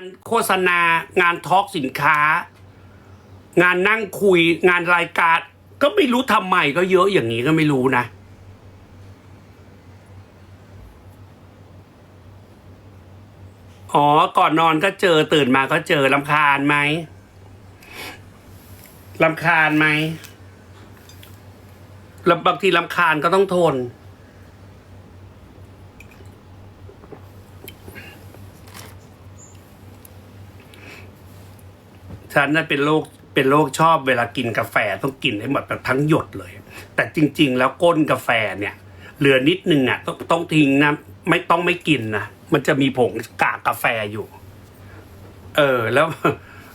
านโฆษณางานทอล์กสินค้า งานนั่งคุยงานรายการ ก็ไม่รู้ทำไมก็เยอะอย่างนี้ก็ไม่รู้นะ อ๋อ ก่อนนอนก็เจอตื่นมาก็เจอลำคาญไหมลำคาญไหมบางทีลำคาญก็ต้องทน ฉันน่ะเป็นโรคเป็นโรคชอบเวลากินกาแฟต้องกินให้หมดแบบทั้งหยดเลย แต่จริง ๆ แล้วก้นกาแฟเนี่ย เหลือนิดนึงอะต้องต้องทิ้งนะไม่ต้องไม่กินนะมันจะมีผงกากกาแฟอยู่ เออ แล้ว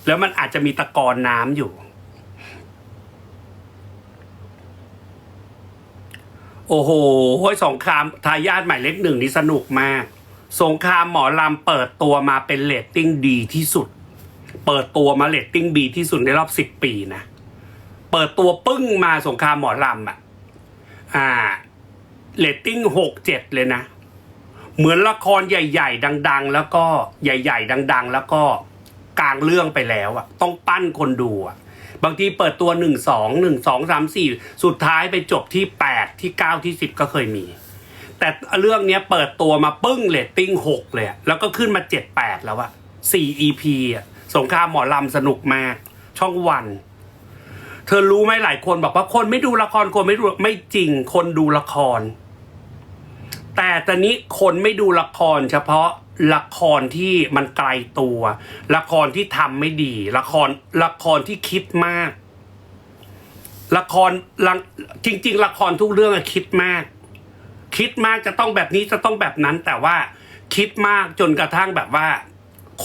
แล้วมันอาจจะมีตะกอนน้ำอยู่ โอ้โหสงครามทายาทหมายเลขหนึ่งนี่สนุกมาก สงครามหมอลำเปิดตัวมาเป็นเรตติ้งดีที่สุด เปิดตัวมาเรตติ้งบีที่สุดในรอบสิบปีนะ เปิดตัวปึ้งมาสงครามหมอลำอะ อ่าเรตติ้งหกเจ็ดเลยนะ เหมือนละครใหญ่ ๆ ดัง ๆ แล้วก็ใหญ่ ๆ ดัง ๆ แล้วก็กลางเรื่องไปแล้วอะ ต้องปั้นคนดูอะ บางทีเปิดตัวหนึ่งสองหนึ่งสองสามสี่สุดท้ายไปจบที่แปดที่เก้าที่สิบก็เคยมี แต่เรื่องนี้เปิดตัวมาปึ้งเรตติ้งหกเลย แล้วก็ขึ้นมาเจ็ดแปดแล้วอะสี่ EP อะ สงครามหมอลำสนุกมาก ช่องวัน เธอรู้ไหมหลายคนบอกว่าคนไม่ดูละครคนไม่ดูไม่จริงคนดูละคร แต่ตอนนี้คนไม่ดูละคร เฉพาะละครที่มันไกลตัว ละครที่ทำไม่ดี ละครละครที่คิดมาก ละครละจริง ๆ ละครทุกเรื่องอะคิดมาก คิดมากจะต้องแบบนี้จะต้องแบบนั้น แต่ว่าคิดมากจนกระทั่งแบบว่า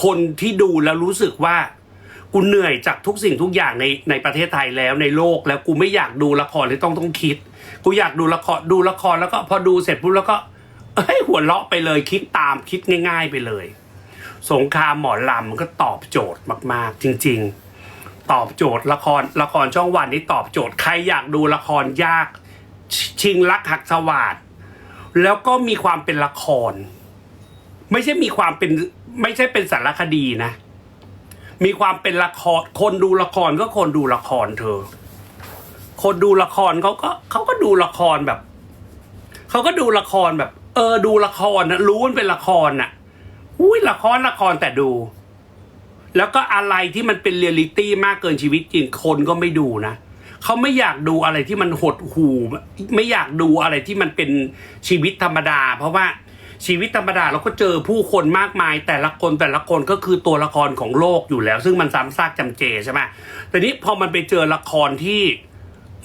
คนที่ดูแล้วรู้สึกว่า กูเหนื่อยจากทุกสิ่งทุกอย่างในในประเทศไทยแล้วในโลกแล้วกูไม่อยากดูละครเลยต้องต้องคิด กูอยากดูละครดูละครแล้วก็พอดูเสร็จปุ๊บแล้วก็เอ้ยหัวเราะไปเลยคิดตามคิดง่าย ๆ ไปเลย สงครามหมอลำมันก็ตอบโจทย์มาก ๆ จริง ๆ ตอบโจทย์ละครละครช่องวันนี้ตอบโจทย์ใครอยากดูละครยากชชิงรักหักสวาดแล้วก็มีความเป็นละคร ไม่ใช่มีความเป็นไม่ใช่เป็นสารคดีนะ มีความเป็นละครคนดูละครก็คนดูละครเธอ คนดูละครเขาก็เขาก็ดูละครแบบเขาก็ดูละครแบบ เออดูละครนะรู้มันเป็นละครน่ะอุ้ยละครละครแต่ดู แล้วก็อะไรที่มันเป็นเรียลลิตี้มากเกินชีวิตจริงคนก็ไม่ดูนะเขาไม่อยากดูอะไรที่มันหดหูไม่อยากดูอะไรที่มันเป็นชีวิตธรรมดา เพราะว่า ชีวิตธรรมดาเราก็เจอผู้คนมากมาย แต่ละคนแต่ละคนก็คือตัวละครของโลกอยู่แล้ว ซึ่งมันซ้ำซากจำเจใช่ไหมแต่นี้พอมันไปเจอละครที่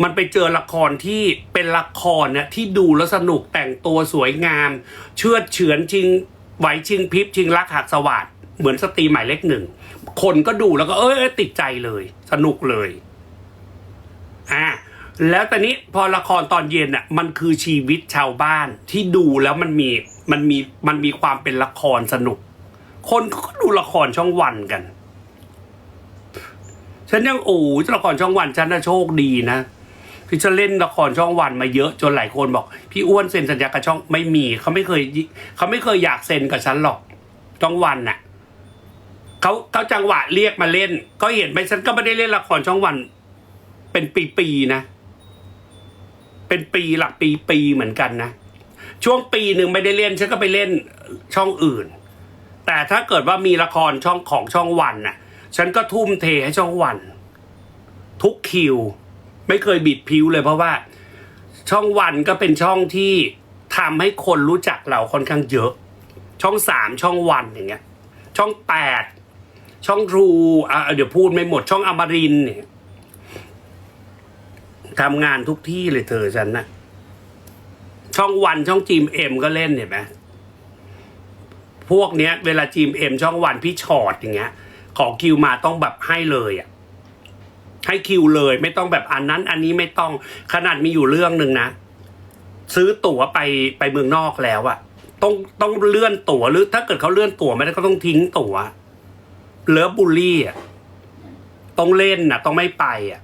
มันไปเจอละครที่เป็นละครเนี่ยที่ดูแล้วสนุกแต่งตัวสวยงาม เชื่อเฉือนจริงไหวชิงพริบชิงรักหักสวัสดเหมือนสตรีหมายเลขหนึ่ง คนก็ดูแล้วก็เอ้ยติดใจเลย สนุกเลยอ่าแล้วตอนนี้พอละครตอนเย็นอะมันคือชีวิตชาวบ้านที่ดูแล้วมันมี มันมีมันมีความเป็นละครสนุก คนก็ดูละครช่องวันกัน ฉันยังโอ้ละครช่องวันฉันน่ะโชคดีนะที่ฉันเล่นละครช่องวันมาเยอะจนหลายคนบอก พี่อ้วนเซ็นสัญญากับช่องไม่มีเขาไม่เคยเขาไม่เคยอยากเซ็นกับฉันหรอกช่องวันน่ะเขาเขาจังหวะเรียกมาเล่น ก็เห็นไหมฉันก็ไม่ได้เล่นละครช่องวัน เป็นปีๆนะ เป็นปีหลักปีปีเหมือนกันนะ ช่วงปีหนึ่งไม่ได้เล่นฉันก็ไปเล่นช่องอื่น แต่ถ้าเกิดว่ามีละครช่องของช่องวันน่ะ ฉันก็ทุ่มเทให้ช่องวัน ทุกคิว ไม่เคยบิดผิวเลยเพราะว่า ช่องวันก็เป็นช่องที่ทำให้คนรู้จักเราค่อนข้างเยอะ ช่องสามช่องวันอย่างเงี้ย ช่องแปดช่องทรูอะเดี๋ยวพูดไม่หมดช่องอมรินเนี่ยทำงานทุกที่เลยเธอฉันนะ ช่องวันช่องจีมเอ็มก็เล่นเห็นไหมพวกเนี้ย เวลาจีมเอ็มช่องวันพี่ชอตอย่างเงี้ย ขอคิวมาต้องแบบให้เลยอะให้คิวเลยไม่ต้องแบบอันนั้น อันนี้ไม่ต้องขนาดมีอยู่เรื่องหนึ่งนะ ซื้อตั๋วไปไปเมืองนอกแล้วอะต้องต้องเลื่อนตั๋วหรือถ้าเกิดเขาเลื่อนตั๋วไม่ได้ก็ต้องทิ้งตั๋วเลิฟบูลลี่อะต้องเล่นนะต้องไม่ไปอะ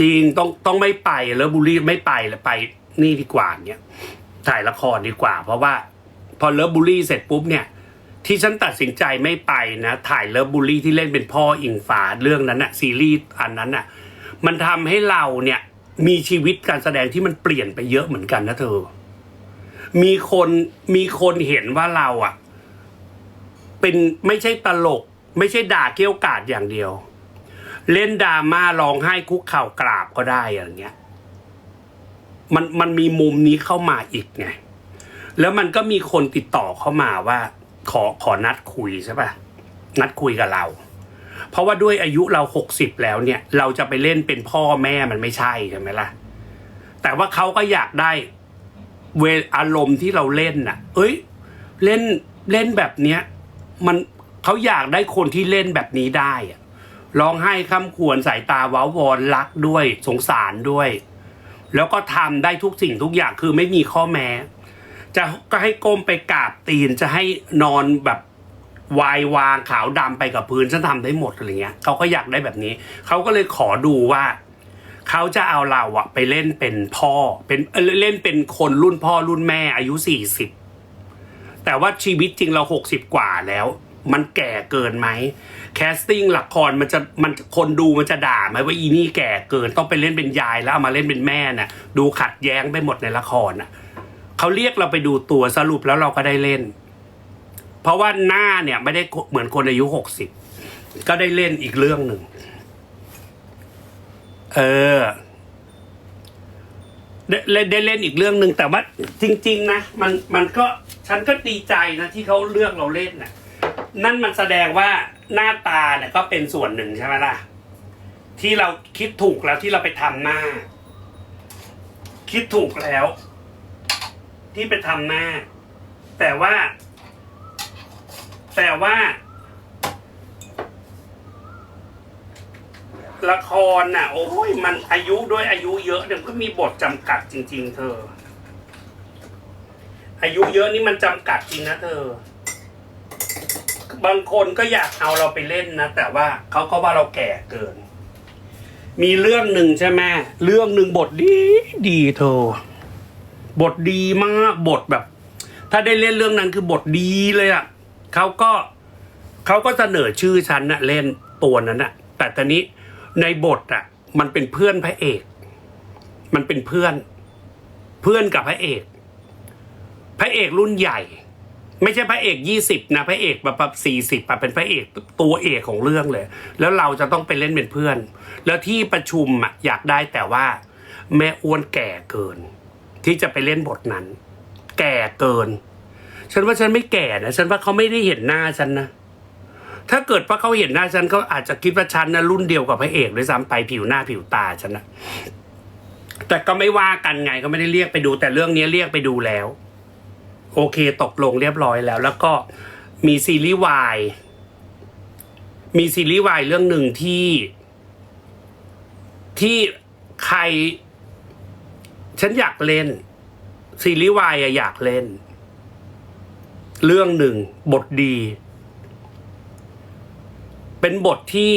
จริงต้องต้องไม่ไปเลิฟบูลลี่ไม่ไปแล้วไปนี่ดีกว่าเนี่ยถ่ายละครดีกว่า เพราะว่า พอเลิฟบูลลี่เสร็จปุ๊บเนี่ย ที่ฉันตัดสินใจไม่ไปนะ ถ่ายเลิฟบูลลี่ที่เล่นเป็นพ่ออิงฟ้าเรื่องนั้นอะซีรีส์อันนั้นอะมันทำให้เราเนี่ยมีชีวิตการแสดงที่มันเปลี่ยนไปเยอะเหมือนกันนะเธอ มีคนมีคนเห็นว่าเราอะเป็นไม่ใช่ตลก ไม่ใช่ด่าเกี้ยวกาดอย่างเดียว เล่นดราม่าร้องไห้คุกเข่ากราบก็ได้อย่างเงี้ย มันมันมีมุมนี้เข้ามาอีกไง แล้วมันก็มีคนติดต่อเข้ามาว่า ขอขอนัดคุยใช่ปะนัดคุยกับเรา เพราะว่าด้วยอายุเราหกสิบแล้วเนี่ย เราจะไปเล่นเป็นพ่อแม่มันไม่ใช่ใช่ไหมล่ะ แต่ว่าเขาก็อยากได้ เวอารมณ์ที่เราเล่นน่ะ เอ้ย เล่นเล่นแบบเนี้ย มันเขาอยากได้คนที่เล่นแบบนี้ได้อะ ร้องไห้ข้ามควรสายตาว้าวอนรักด้วยสงสารด้วย แล้วก็ทำได้ทุกสิ่งทุกอย่างคือไม่มีข้อแม้ จะก็ให้ก้มไปกราบตีนจะให้นอนแบบวายวางขาวดำไปกับพื้นฉันทำได้หมดอะไรเงี้ยเขาก็อยากได้แบบนี้ เขาก็เลยขอดูว่าเขาจะเอาเราอะไปเล่นเป็นพ่อเป็นเอ่อเล่นเป็นคนรุ่นพ่อรุ่นแม่อายุสี่สิบแต่ว่าชีวิตจริงเราหกสิบกว่าแล้ว มันแก่เกินไหม แคสติ้งละครมันจะมันคนดูมันจะด่าไหมว่าอีนี่แก่เกินต้องไปเล่นเป็นยายแล้วเอามาเล่นเป็นแม่น่ะ ดูขัดแย้งไปหมดในละครน่ะเขาเรียกเราไปดูตัวสรุปแล้วเราก็ได้เล่น เพราะว่าหน้าเนี่ยไม่ได้เหมือนคนอายุหกสิบก็ได้เล่นอีกเรื่องหนึ่งเออได้ได้เล่นอีกเรื่องหนึ่งแต่ว่าจริง ๆ นะมันมันก็ฉันก็ดีใจนะที่เขาเลือกเราเล่นน่ะ นั่นมันแสดงว่าหน้าตาเนี่ยก็เป็นส่วนหนึ่งใช่ไหมล่ะ ที่เราคิดถูกแล้วที่เราไปทำหน้า คิดถูกแล้ว ที่ไปทำหน้า แต่ว่า แต่ว่า ละครน่ะ โอ้ยมันอายุด้วยอายุเยอะเนี่ยก็มีบทจำกัดจริง ๆ เธอ อายุเยอะนี่มันจำกัดจริงนะเธอ บางคนก็อยากเอาเราไปเล่นนะ แต่ว่าเขาก็ว่าเราแก่เกิน มีเรื่องหนึ่งใช่ไหมเรื่องหนึ่งบทดีดีเธอบทดีมากบทแบบ ถ้าได้เล่นเรื่องนั้นคือบทดีเลยอะ่ะเขาก็เขาก็เสนอชื่อฉันนะเล่นตัวนั้นอะแต่ตอนนี้ในบทอะมันเป็นเพื่อนพระเอก มันเป็นเพื่อน เพื่อนกับพระเอก พระเอกรุ่นใหญ่ ไม่ใช่พระเอกยี่สิบนะพระเอกแบบแบบสี่สิบอะเป็นพระเอกตัวเอกของเรื่องเลย แล้วเราจะต้องไปเล่นเป็นเพื่อน แล้วที่ประชุมอะอยากได้แต่ว่า แม่อ้วนแก่เกิน ที่จะไปเล่นบทนั้น แก่เกิน ฉันว่าฉันไม่แก่นะฉันว่าเขาไม่ได้เห็นหน้าฉันนะถ้าเกิดว่าเขาเห็นหน้าฉันเขาอาจจะคิดว่าฉันนะรุ่นเดียวกับพระเอกด้วยซ้ำไปผิวหน้าผิวตาฉันนะแต่ก็ไม่ว่ากันไงก็ไม่ได้เรียกไปดู แต่เรื่องนี้เรียกไปดูแล้ว โอเคตกลงเรียบร้อยแล้ว แล้วก็มีซีรีส์วายมีซีรีส์วายเรื่องหนึ่งที่ ที่ใคร ฉันอยากเล่น ซีรีส์วายอะอยากเล่น เรื่องหนึ่ง บทดี เป็นบทที่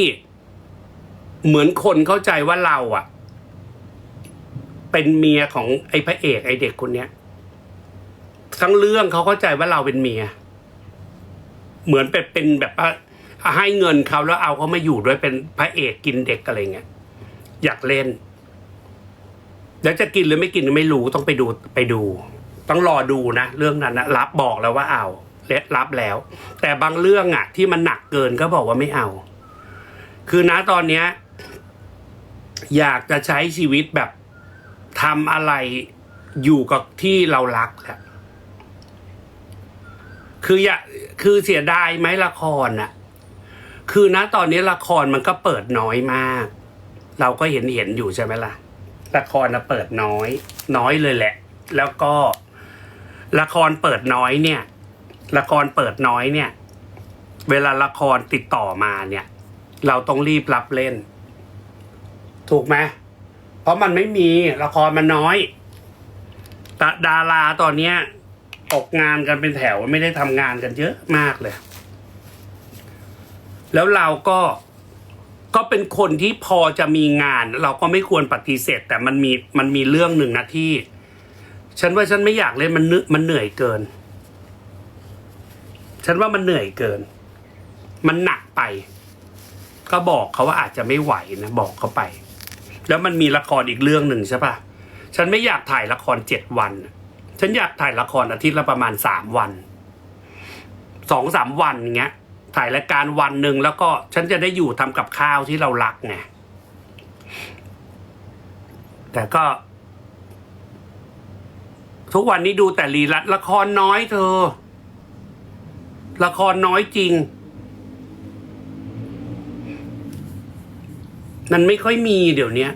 เหมือนคนเข้าใจว่าเราอะเป็นเมียของไอ้พระเอกไอ้เด็กคนเนี้ย ทั้งเรื่องเขาเข้าใจว่าเราเป็นเมีย เหมือนเป็นเป็นแบบว่าให้เงินเขาแล้วเอาเขามาอยู่ด้วยเป็นพระเอกกินเด็กอะไรเงี้ยอยากเล่น แล้วจะกินหรือไม่กินไม่รู้ต้องไปดูไปดู ต้องรอดูนะเรื่องนั้นนะรับบอกแล้วว่าเอาและรับแล้ว แต่บางเรื่องอะที่มันหนักเกินก็บอกว่าไม่เอา คือนะตอนเนี้ย อยากจะใช้ชีวิตแบบทำอะไรอยู่กับที่เรารักแหละ คืออย่าคือเสียดายไหมละครน่ะคือนะตอนนี้ละครมันก็เปิดน้อยมาก เราก็เห็นเห็นอยู่ใช่ไหมล่ะ ละครนะเปิดน้อย น้อยเลยแหละ แล้วก็ ละครเปิดน้อยเนี่ย ละครเปิดน้อยเนี่ย เวลาละครติดต่อมาเนี่ย เราต้องรีบรับเล่น ถูกไหมเพราะมันไม่มีละครมันน้อยแต่ดาราตอนเนี้ย ตกงานกันเป็นแถวไม่ได้ทำงานกันเยอะมากเลย แล้วเราก็ก็เป็นคนที่พอจะมีงาน เราก็ไม่ควรปฏิเสธ แต่มันมีมันมีเรื่องหนึ่งนะที่ ฉันว่าฉันไม่อยากเล่นมันเนมันเหนื่อยเกิน ฉันว่ามันเหนื่อยเกิน มันหนักไป ก็บอกเขาว่าอาจจะไม่ไหวนะบอกเขาไป แล้วมันมีละครอีกเรื่องหนึ่งใช่ปะฉันไม่อยากถ่ายละครเจ็ดวัน ฉันอยากถ่ายละครอาทิตย์ละประมาณสามวันสองสามวันอย่างเงี้ย ถ่ายรายการวันหนึ่งแล้วก็ฉันจะได้อยู่ทำกับข้าวที่เรารักไงแต่ก็ ทุกวันนี้ดูแต่รีลัละครน้อยเธอ ละครน้อยจริง มันไม่ค่อยมีเดี๋ยวนี้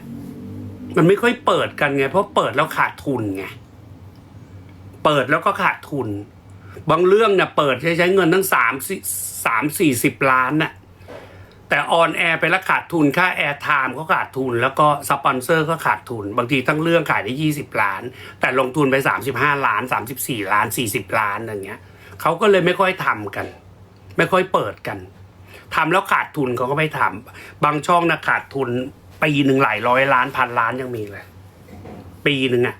มันไม่ค่อยเปิดกันไง เพราะเปิดแล้วขาดทุนไง เปิดแล้วก็ขาดทุน บางเรื่องเนี่ยเปิดใช้ใช้เงินทั้งสามสามสี่สิบล้านน่ะแต่ออนแอร์ไปแล้วขาดทุนค่าแอร์ไทม์ก็ขาดทุน แล้วก็สปอนเซอร์ก็ขาดทุน บางทีทั้งเรื่องขายได้ยี่สิบล้าน แต่ลงทุนไปสามสิบห้าล้านสามสิบสี่ล้านสี่สิบล้านอย่างเงี้ยเขาก็เลยไม่ค่อยทำกัน ไม่ค่อยเปิดกันทำแล้วขาดทุนเขาก็ไม่ทำบางช่องนะขาดทุนปีหนึ่งหลายร้อยล้านพันล้านยังมีเลย ปีหนึ่งอะ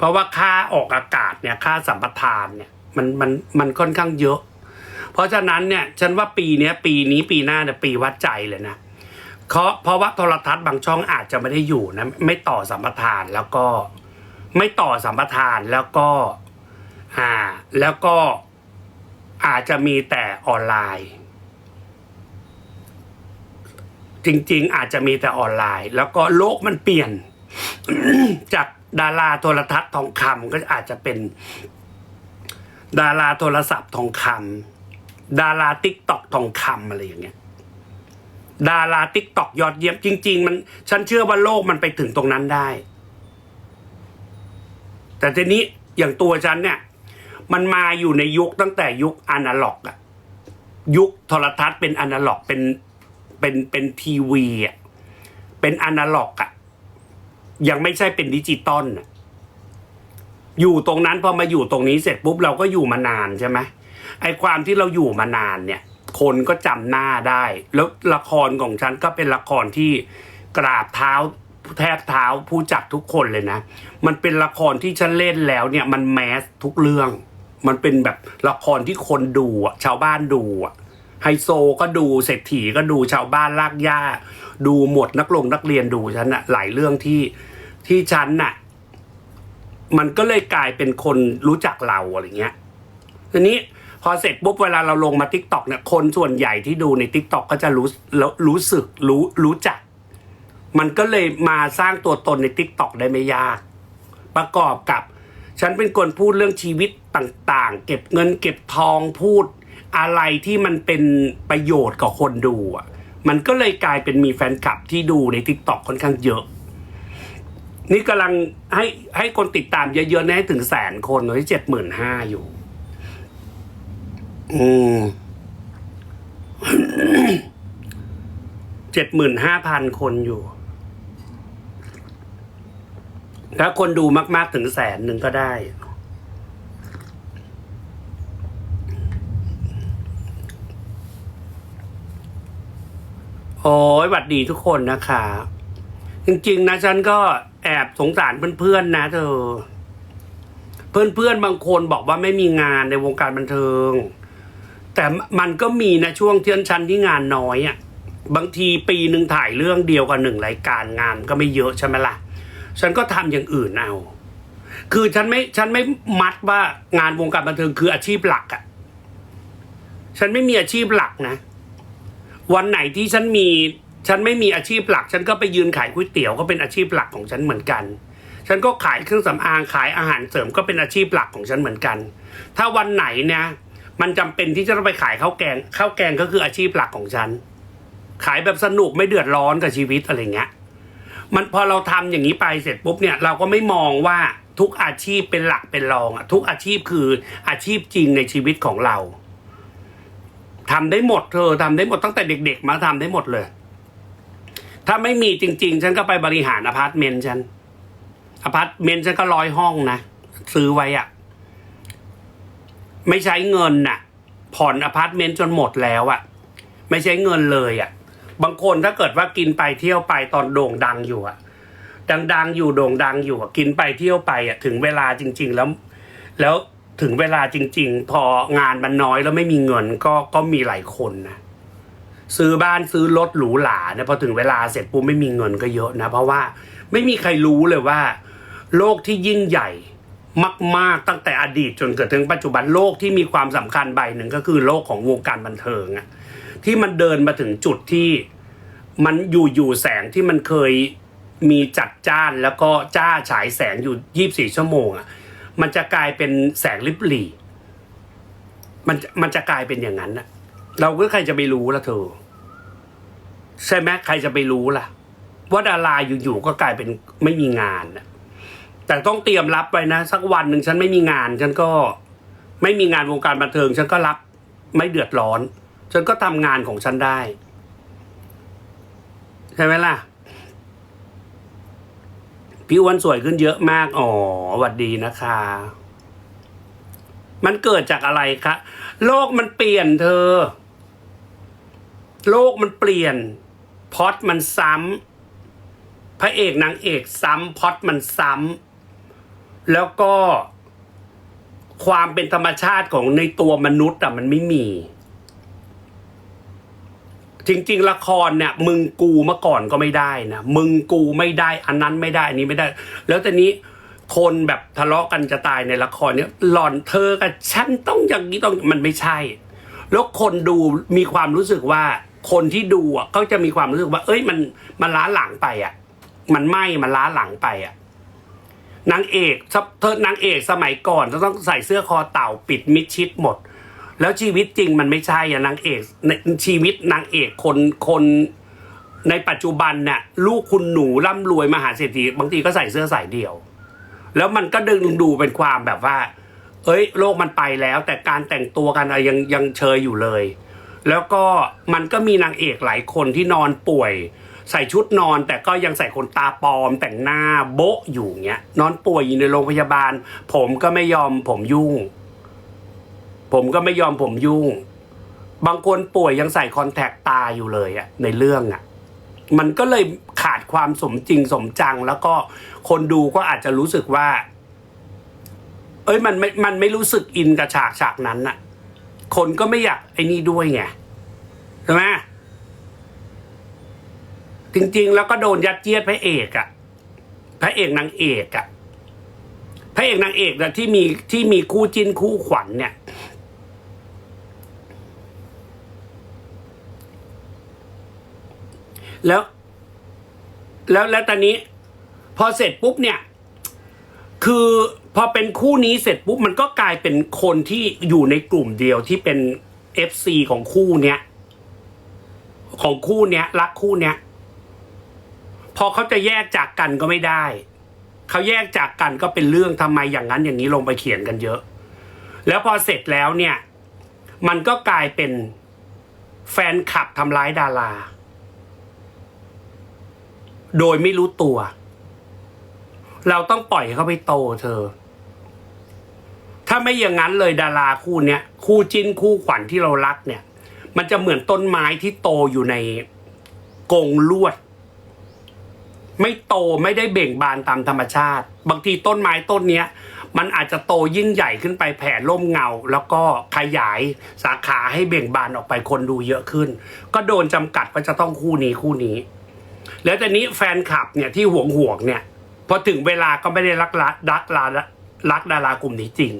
เพราะว่าค่าออกอากาศเนี่ยค่าสัมปทานเนี่ยมันมันมันค่อนข้างเยอะ เพราะฉะนั้นเนี่ยฉันว่าปีนี้ปีนี้ปีหน้าเนี่ยปีวัดใจเลยนะเพราะเพราะว่าโทรทัศน์บางช่องอาจจะไม่ได้อยู่นะไม่ต่อสัมปทานแล้วก็ไม่ต่อสัมปทานแล้วก็อ่าแล้วก็อาจจะมีแต่ออนไลน์ จริง ๆ อาจจะมีแต่ออนไลน์ แล้วก็โลกมันเปลี่ยนจาก ดาราโทรทัศน์ทองคำก็อาจจะเป็น ดาราโทรศัพท์ทองคำดาราติ๊กตอกทองคำอะไรอย่างเงี้ย ดาราติ๊กตอกยอดเยี่ยมจริง ๆ มัน ฉันเชื่อว่าโลกมันไปถึงตรงนั้นได้ แต่ทีนี้อย่างตัวฉันเนี่ย มันมาอยู่ในยุคตั้งแต่ยุคอนาล็อกอะยุคโทรทัศน์เป็นอนาล็อกเป็นเป็นเป็นทีวีอะเป็นอนาล็อกอะ ยังไม่ใช่เป็นดิจิตอลอยู่ตรงนั้นพอมาอยู่ตรงนี้เสร็จปุ๊บเราก็อยู่มานานใช่ไหมไอความที่เราอยู่มานานเนี่ย คนก็จำหน้าได้ แล้วละครของฉันก็เป็นละครที่กราบเท้าแทบเท้าผู้จัดทุกคนเลยนะ มันเป็นละครที่ฉันเล่นแล้วเนี่ยมันแมสทุกเรื่อง มันเป็นแบบละครที่คนดูอะชาวบ้านดูอะไฮโซก็ดูเศรษฐีก็ดูชาวบ้านลากย่าดูหมดนักลงนักเรียนดูฉันอะหลายเรื่องที่ ที่ฉันน่ะ มันก็เลยกลายเป็นคนรู้จักเราอะไรเงี้ยทีนี้พอเสร็จปุ๊บเวลาเราลงมาทิกตอกเนี่ยคนส่วนใหญ่ที่ดูในทิกตอกก็จะรู้แล้วรู้สึกรู้รู้จัก มันก็เลยมาสร้างตัวตนในทิกตอกได้ไม่ยาก ประกอบกับ ฉันเป็นคนพูดเรื่องชีวิตต่างๆ เก็บเงินเก็บทองพูดอะไรที่มันเป็นประโยชน์กับคนดูอะมันก็เลยกลายเป็นมีแฟนคลับที่ดูในทิกตอกค่อนข้างเยอะ นี่กำลังให้ให้คนติดตามเยอะๆนะถึงแสนคนตอนที่เจ็ดหมื่นห้าอยู่ อืมเจ็ดหมื่นห้าพันคนอยู่ ถ้าคนดูมาก ๆถึงแสนหนึ่งก็ได้ โอ้ยหวัดดีทุกคนนะคะ จริง ๆ นะฉันก็ แอบสงสารเพื่อนๆนะเธอ เพื่อนๆบางคนบอกว่าไม่มีงานในวงการบันเทิง แต่มันก็มีนะช่วงเที่ยนชันที่งานน้อยอะ่ะบางทีปีหนึ่งถ่ายเรื่องเดียวกันหนึ่งรายการงานก็ไม่เยอะใช่ไหมล่ะ ฉันก็ทำอย่างอื่นเอาคือฉันไม่ฉันไม่มัดว่างานวงการบันเทิงคืออาชีพหลักอะ่ะ ฉันไม่มีอาชีพหลักนะ วันไหนที่ฉันมี ฉันไม่มีอาชีพหลัก ฉันก็ไปยืนขายก๋วยเตี๋ยวก็เป็นอาชีพหลักของฉันเหมือนกัน ฉันก็ขายเครื่องสำอางขายอาหารเสริมก็เป็นอาชีพหลักของฉันเหมือนกัน ถ้าวันไหนเนี่ยมันจำเป็นที่จะต้องไปขายข้าวแกงข้าวแกงก็คืออาชีพหลักของฉัน ขายแบบสนุกไม่เดือดร้อนกับชีวิตอะไรเงี้ยมันพอเราทำอย่างนี้ไปเสร็จปุ๊บเนี่ยเราก็ไม่มองว่าทุกอาชีพเป็นหลักเป็นรองอะทุกอาชีพคืออาชีพจริงในชีวิตของเราทำได้หมดเธอทำได้หมดตั้งแต่เด็ก ๆ มาทำได้หมดเลย ถ้าไม่มีจริง ๆ ฉันก็ไปบริหารอพาร์ตเมนต์ฉันอพาร์ตเมนต์ฉันก็ร้อยห้องนะซื้อไว้อะไม่ใช้เงินน่ะ ผ่อนอพาร์ตเมนต์จนหมดแล้วอะไม่ใช้เงินเลยอะบางคนถ้าเกิดว่ากินไปเที่ยวไปตอนโด่งดังอยู่อะดังๆอยู่โด่งดังอยู่อะกินไปเที่ยวไปอะถึงเวลาจริง ๆ แล้ว แล้วถึงเวลาจริง ๆ พองานมันน้อยแล้วไม่มีเงินก็ก็มีหลายคนนะ ซื้อบ้านซื้อรถหรูหราเนี่ยพอถึงเวลาเสร็จปุ๊บไม่มีเงินก็เยอะนะ เพราะว่าไม่มีใครรู้เลยว่า โลกที่ยิ่งใหญ่มาก ๆ ตั้งแต่อดีตจนเกิดถึงปัจจุบันโลกที่มีความสำคัญใบหนึ่งก็คือโลกของวงการบันเทิงอะที่มันเดินมาถึงจุดที่มันอยู่อยู่แสงที่มันเคยมีจัดจ้านแล้วก็จ้าฉายแสงอยู่ยี่บสี่ชั่วโมงอะมันจะกลายเป็นแสงลิบหลีมันมันจะกลายเป็นอย่างนั้นนะ เราก็ใครจะไปรู้ล่ะเธอ ใช่ไหมใครจะไปรู้ล่ะ ว่าดาราอยู่ๆก็กลายเป็นไม่มีงานแต่ต้องเตรียมรับไว้นะสักวันหนึ่งฉันไม่มีงาน ฉันก็ ไม่มีงานวงการบันเทิง ฉันก็รับ ไม่เดือดร้อน ฉันก็ทำงานของฉันได้ ใช่ไหมล่ะพี่อ้วนสวยขึ้นเยอะมาก อ๋อหวัดดีนะคะ มันเกิดจากอะไรคะ โลกมันเปลี่ยนเธอ โลกมันเปลี่ยนพอดมันซ้ำพระเอกนางเอกซ้ำพอดมันซ้ำแล้วก็ความเป็นธรรมชาติของในตัวมนุษย์อะมันไม่มี จริง ๆ ละครเนี่ย มึงกูเมื่อก่อนก็ไม่ได้นะมึงกูไม่ได้อันนั้นไม่ได้อันนี้ไม่ได้ แล้วแต่นี้คนแบบทะเลาะกันจะตายในละครเนี่ยหล่อนเธอกับฉันต้องอย่างนี้ต้องมันไม่ใช่ แล้วคนดูมีความรู้สึกว่า คนที่ดูอะก็จะมีความรู้สึกว่า เอ้ยมันมันล้าหลังไปอะ มันไหมมันล้าหลังไปอะนางเอกเธอนางเอกสมัยก่อนจะต้องใส่เสื้อคอเต่าปิดมิดชิดหมด แล้วชีวิตจริงมันไม่ใช่อะนางเอกในชีวิตนางเอกคนคนในปัจจุบันเนี่ยลูกคุณหนูร่ำรวยมหาเศรษฐีบางทีก็ใส่เสื้อสายเดี่ยว แล้วมันก็ดึงดูเป็นความแบบว่า เอ้ย โลกมันไปแล้ว แต่การแต่งตัวกันอะยังยังเชยอยู่เลย แล้วก็มันก็มีนางเอกหลายคนที่นอนป่วย ใส่ชุดนอนแต่ก็ยังใส่ขนตาปลอม แต่งหน้าโบ๊ะอยู่เงี้ยนอนป่วยอยู่ในโรงพยาบาล ผมก็ไม่ยอมผมยุ่ง ผมก็ไม่ยอมผมยุ่ง บางคนป่วยยังใส่คอนแทคตาอยู่เลยอะในเรื่องอะมันก็เลยขาดความสมจริงสมจัง แล้วก็คนดูก็อาจจะรู้สึกว่า เอ้ยมันไม่มันไม่รู้สึกอินกับฉากฉากนั้นน่ะ คนก็ไม่อยากไอ้นี่ด้วยไงใช่ไหมจริงๆ แล้วก็โดนยัดเยียดพระเอกอะพระเอกนางเอกอะพระเอกนางเอกนะที่มีที่มีคู่จิ้นคู่ขวัญเนี่ย แล้ว แล้วแล้วตอนนี้ พอเสร็จปุ๊บเนี่ย คือ พอเป็นคู่นี้เสร็จปุ๊บมันก็กลายเป็นคนที่อยู่ในกลุ่มเดียวที่เป็นเอฟซีของคู่เนี้ยของคู่เนี้ยรักคู่เนี้ยพอเขาจะแยกจากกันก็ไม่ได้ เขาแยกจากกันก็เป็นเรื่องทำไมอย่างนั้นอย่างนี้ลงไปเขียนกันเยอะ แล้วพอเสร็จแล้วเนี่ย มันก็กลายเป็นแฟนคลับทำร้ายดารา โดยไม่รู้ตัว เราต้องปล่อยให้เขาไปโตเธอ ถ้าไม่อย่างนั้นเลยดาราคู่เนี้ยคู่จิ้นคู่ขวัญที่เรารักเนี่ย มันจะเหมือนต้นไม้ที่โตอยู่ในกรงลวด ไม่โตไม่ได้เบ่งบานตามธรรมชาติ บางทีต้นไม้ต้นเนี้ยมันอาจจะโตยิ่งใหญ่ขึ้นไปแผ่ร่มเงา แล้วก็ขยายสาขาให้เบ่งบานออกไปคนดูเยอะขึ้น ก็โดนจำกัดว่าจะต้องคู่นี้คู่นี้ แล้วแต่นี้แฟนคลับเนี่ยที่ห่วงห่วงเนี่ยพอถึงเวลาก็ไม่ได้รักรักรักรักรักดารากลุ่มนี้จริง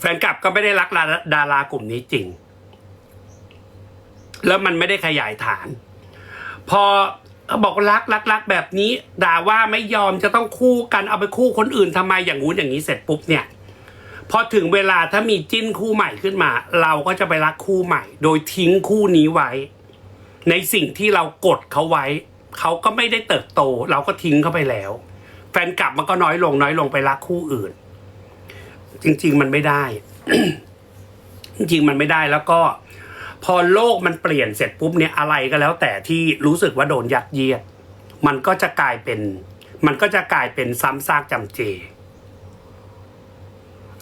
แฟนคลับก็ไม่ได้รักดารากลุ่มนี้จริง แล้วมันไม่ได้ขยายฐาน พอบอกรักรักรักแบบนี้ ด่าว่าไม่ยอมจะต้องคู่กันเอาไปคู่คนอื่นทำไมอย่างงู้นอย่างนี้เสร็จปุ๊บเนี่ย พอถึงเวลาถ้ามีจิ้นคู่ใหม่ขึ้นมา เราก็จะไปรักคู่ใหม่ โดยทิ้งคู่นี้ไว้ ในสิ่งที่เรากดเขาไว้ เขาก็ไม่ได้เติบโต เราก็ทิ้งเขาไปแล้ว แฟนกลับมันก็น้อยลง น้อยลงไปรักคู่อื่น จริง ๆ มันไม่ได้ จริงๆมันไม่ได้แล้วก็ พอโลกมันเปลี่ยนเสร็จปุ๊บเนี่ยอะไรก็แล้ว แต่ที่รู้สึกว่าโดนยัดเยียด มันก็จะกลายเป็น มันก็จะกลายเป็นซ้ำซากจำเจ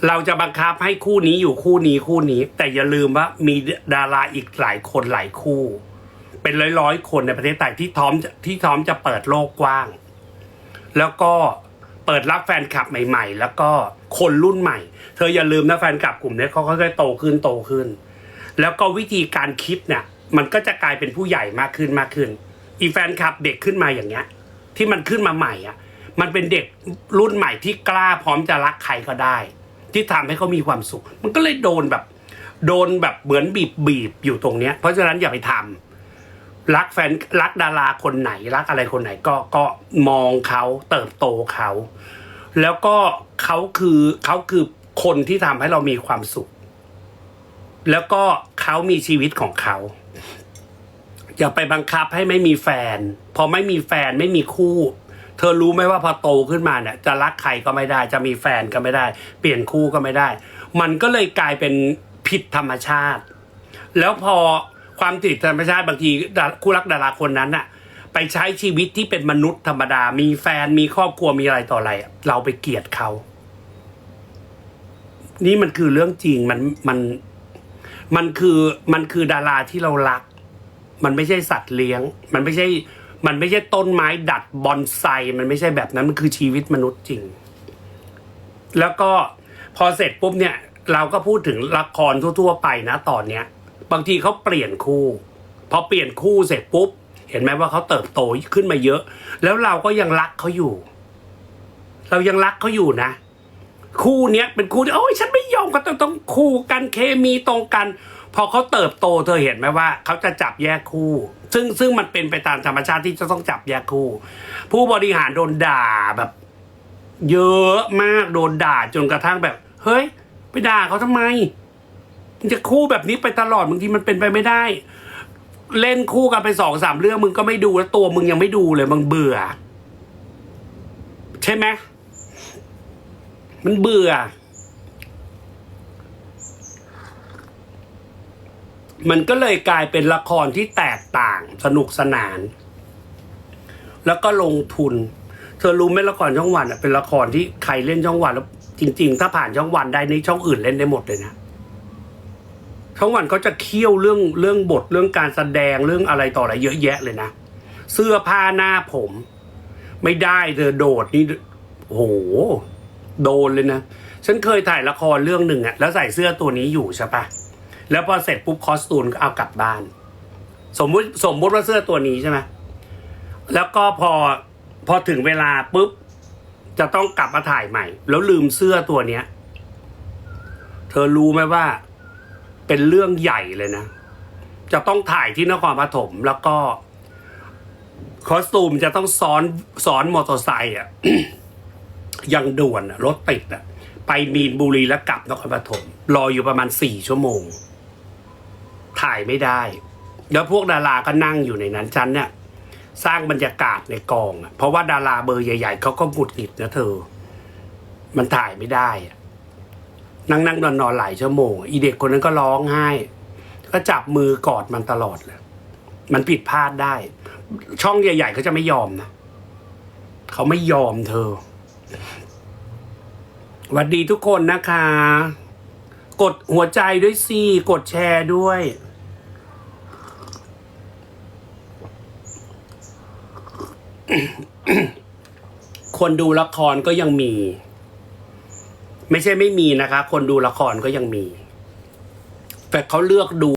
เราจะบังคับให้คู่นี้อยู่คู่นี้คู่นี้ แต่อย่าลืมว่ามีดาราอีกหลายคนหลายคู่ เป็นร้อยๆคนในประเทศไทยที่ท้อมจะที่ท้อมจะเปิดโลกกว้าง แล้วก็เปิดรับแฟนคลับใหม่ ๆ แล้วก็คนรุ่นใหม่ เธออย่าลืมนะแฟนคลับกลุ่มนี้เขาค่อยๆโตขึ้นโตขึ้น แล้วก็วิธีการคิดเนี่ย มันก็จะกลายเป็นผู้ใหญ่มากขึ้นมากขึ้น อีแฟนคลับเด็กขึ้นมาอย่างเงี้ย ที่มันขึ้นมาใหม่อะ มันเป็นเด็กรุ่นใหม่ที่กล้าพร้อมจะรักใครก็ได้ ที่ทำให้เขามีความสุข มันก็เลยโดนแบบ โดนแบบเหมือนบีบบีบอยู่ตรงเนี้ย เพราะฉะนั้นอย่าไปทำ รักแฟนรักดาราคนไหน รักอะไรคนไหนก็ก็มองเขาเติบโตเขา แล้วก็เขาคือเขาคือคนที่ทำให้เรามีความสุข แล้วก็เขามีชีวิตของเขาอย่าไปบังคับให้ไม่มีแฟน พอไม่มีแฟนไม่มีคู่ เธอรู้ไหมว่าพอโตขึ้นมาเนี่ยจะรักใครก็ไม่ได้ จะมีแฟนก็ไม่ได้ เปลี่ยนคู่ก็ไม่ได้ มันก็เลยกลายเป็นผิดธรรมชาติ แล้วพอ ความผิดธรรมชาติบางทีคู่รักดาราคนนั้นน่ะไปใช้ชีวิตที่เป็นมนุษย์ธรรมดา มีแฟนมีครอบครัวมีอะไรต่ออะไรเราไปเกลียดเขา นี่มันคือเรื่องจริงมันมันมันคือมันคือดาราที่เรารัก มันไม่ใช่สัตว์เลี้ยง มันไม่ใช่ มันไม่ใช่ต้นไม้ดัดบอนไซ มันไม่ใช่แบบนั้น มันคือชีวิตมนุษย์จริง แล้วก็พอเสร็จปุ๊บเนี่ย เราก็พูดถึงละครทั่ว ๆ ไปนะตอนเนี้ย บางทีเขาเปลี่ยนคู่ พอเปลี่ยนคู่เสร็จปุ๊บ เห็นไหมว่าเขาเติบโตขึ้นมาเยอะ แล้วเราก็ยังรักเขาอยู่ เรายังรักเขาอยู่นะ คู่เนี้ยเป็นคู่ที่โอ้ยฉันไม่ยอมก็ต้องต้องคู่กันเคมีตรงกัน พอเขาเติบโตเธอเห็นไหมว่าเขาจะจับแยกคู่ ซึ่งซึ่งมันเป็นไปตามธรรมชาติที่จะต้องจับแยกคู่ ผู้บริหารโดนด่าแบบ เยอะมากโดนด่าจนกระทั่งแบบ เฮ้ย ไปด่าเขาทำไม จะคู่แบบนี้ไปตลอดบางทีมันเป็นไปไม่ได้ เล่นคู่กันไปสองสามเรื่องมึงก็ไม่ดูแล้วตัวมึงยังไม่ดูเลยมึงเบื่อ ใช่ไหมมันเบื่อ มันก็เลยกลายเป็นละครที่แตกต่างสนุกสนาน แล้วก็ลงทุน เธอรู้ไหมละครช่องวันเป็นละครที่ใครเล่นช่องวันแล้วจริง ๆ ถ้าผ่านช่องวันได้ในช่องอื่นเล่นได้หมดเลยนะ ช่องวันเขาจะเคี่ยวเรื่องเรื่องบทเรื่องการแสดงเรื่องอะไรต่ออะไรเยอะแยะเลยนะ เสื้อผ้าหน้าผม ไม่ได้เธอโดดนี่โอ้โหโดนเลยนะ ฉันเคยถ่ายละครเรื่องหนึ่งอะแล้วใส่เสื้อตัวนี้อยู่ใช่ปะแล้วพอเสร็จปุ๊บคอสตูมก็เอากลับบ้าน สมมุติสมมุติว่าเสื้อตัวนี้ใช่ไหมแล้วก็พอพอถึงเวลาปุ๊บจะต้องกลับมาถ่ายใหม่ แล้วลืมเสื้อตัวเนี้ย เธอรู้ไหมว่า เป็นเรื่องใหญ่เลยนะ จะต้องถ่ายที่นครปฐมแล้วก็คอสตูมจะต้องซ้อนซ้อนมอเตอร์ไซค์อะยังด่วนอะรถติดอะ ไปมีนบุรีแล้วกลับนครปฐมรออยู่ประมาณสี่ชั่วโมง ถ่ายไม่ได้ แล้วพวกดาราก็นั่งอยู่ในนั้นฉันเนี่ยสร้างบรรยากาศในกองอะเพราะว่าดาราเบอร์ใหญ่ ๆเขาก็หงุดหงิดนะเธอ มันถ่ายไม่ได้อะ นั่งนั่งนอนนอนๆหลายชั่วโมง อีเด็กคนนั้นก็ร้องไห้ ก็จับมือกอดมันตลอดเลยมันผิดพลาดได้ ช่องใหญ่ๆเขาจะไม่ยอมนะเขาไม่ยอมเธอสวัสดีทุกคนนะคะ กดหัวใจด้วยสิกดแชร์ด้วยคนดูละครก็ยังมี ไม่ใช่ไม่มีนะคะ คนดูละครก็ยังมี แต่เขาเลือกดู